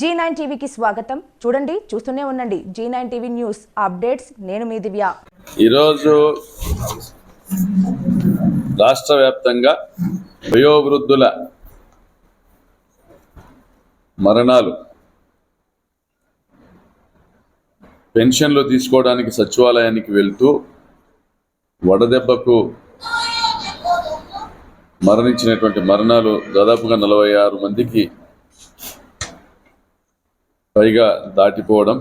G nine టీవీకి స్వాగతం. చూడండి చూస్తూనే ఉండండి. Zee nine TV news updates. నేను మీ దివ్య. ఈరోజు రాష్ట్ర వ్యాప్తంగా వయోవృద్ధుల మరణాలు పెన్షన్లు తీసుకోవడానికి సచివాలయానికి వెళ్తూ వడదెబ్బకు మరణించినటువంటి మరణాలు దాదాపుగా నలభై ఆరు మందికి పైగా దాటిపోవడం.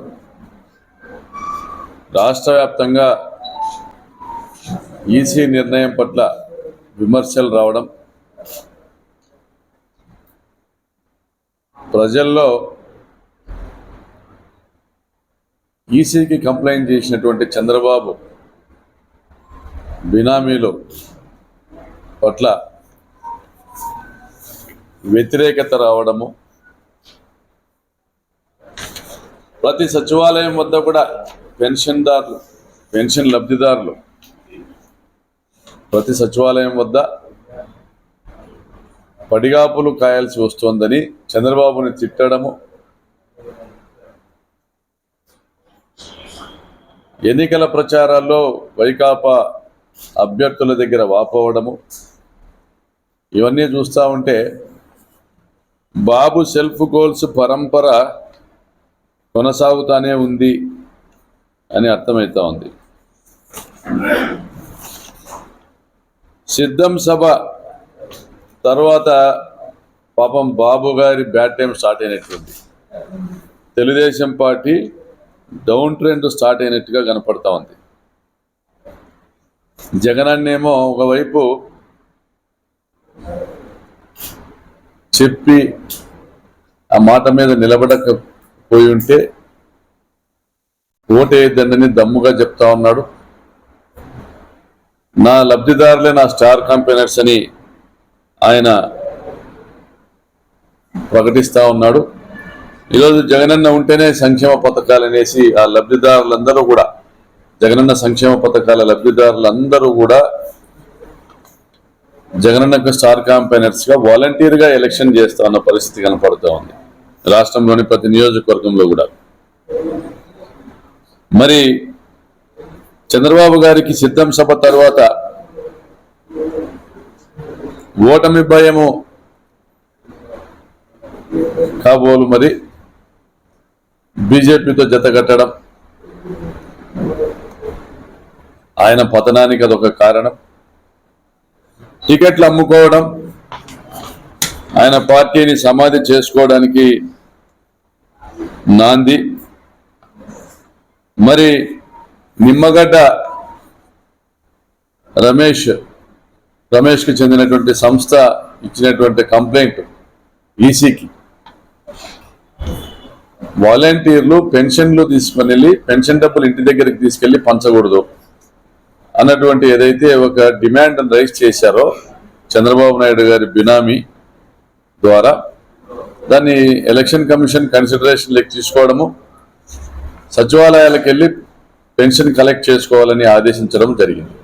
రాష్ట్ర వ్యాప్తంగా ఈసీ నిర్ణయం పట్ల విమర్శలు రావడం. ప్రజల్లో ఈసీకి కంప్లైంట్ చేసినటువంటి చంద్రబాబు బినామీలు పట్ల వ్యతిరేకత రావడము ప్రతి సచివాలయం వద్ద కూడా పెన్షన్దారులు పెన్షన్ లబ్ధిదారులు ప్రతి సచివాలయం వద్ద పడిగాపులు కాయాల్సి వస్తోందని చంద్రబాబుని తిట్టడము ఎన్నికల ప్రచారాల్లో వైకాపా అభ్యర్థుల దగ్గర వాపోవడము ఇవన్నీ చూస్తూ ఉంటే బాబు సెల్ఫ్ గోల్స్ పరంపర కొనసాగుతానే ఉంది అని అర్థమవుతా ఉంది. సిద్ధం సభ తర్వాత పాపం బాబు గారి బ్యాడ్ టైం స్టార్ట్ అయినట్టుంది Telugu Desam party down trend start అయినట్టుగా కనపడతా ఉంది. జగనన్నేమో ఒకవైపు చెప్పి ఆ మాట మీద నిలబడక పోయి ఉంటే ఓటేయద్దని దమ్ముగా చెప్తా ఉన్నాడు. నా లబ్ధిదారులే నా స్టార్ కంపెనర్స్ అని ఆయన ప్రకటిస్తా ఉన్నాడు. ఈరోజు జగనన్న ఉంటేనే సంక్షేమ పథకాలు అనేసి ఆ లబ్ధిదారులందరూ కూడా జగనన్న సంక్షేమ పథకాల లబ్ధిదారులందరూ కూడా జగనన్నకు స్టార్ క్యాంపెయినర్స్ వాలంటీర్గా ఎలక్షన్ చేస్తా ఉన్న పరిస్థితి కనపడుతూ ఉంది. రాష్ట్రంలోని ప్రతి నియోజకవర్గంలో కూడా. మరి చంద్రబాబు గారికి సిద్ధం సభ తర్వాత ఓటమి భయము కాబోలు మరి బీజేపీతో జత కట్టడం ఆయన పతనానికి అదొక కారణం. టికెట్లు అమ్ముకోవడం ఆయన పార్టీని సమాధి చేసుకోవడానికి నాంది. మరి నిమ్మగడ్డ రమేష్ రమేష్కి చెందినటువంటి సంస్థ ఇచ్చినటువంటి కంప్లైంట్ ఈసీకి. వాలంటీర్లు పెన్షన్లు తీసుకుని వెళ్ళి పెన్షన్ డబ్బులు ఇంటి దగ్గరికి తీసుకెళ్ళి పంచకూడదు అన్నటువంటి ఏదైతే ఒక డిమాండ్ రైజ్ చేశారో చంద్రబాబు నాయుడు గారి బినామీ ద్వారా దాన్ని ఎలక్షన్ కమిషన్ కన్సిడరేషన్లోకి తీసుకోవడము సచివాలయాలకు వెళ్ళి పెన్షన్ కలెక్ట్ చేసుకోవాలని ఆదేశించడం జరిగింది.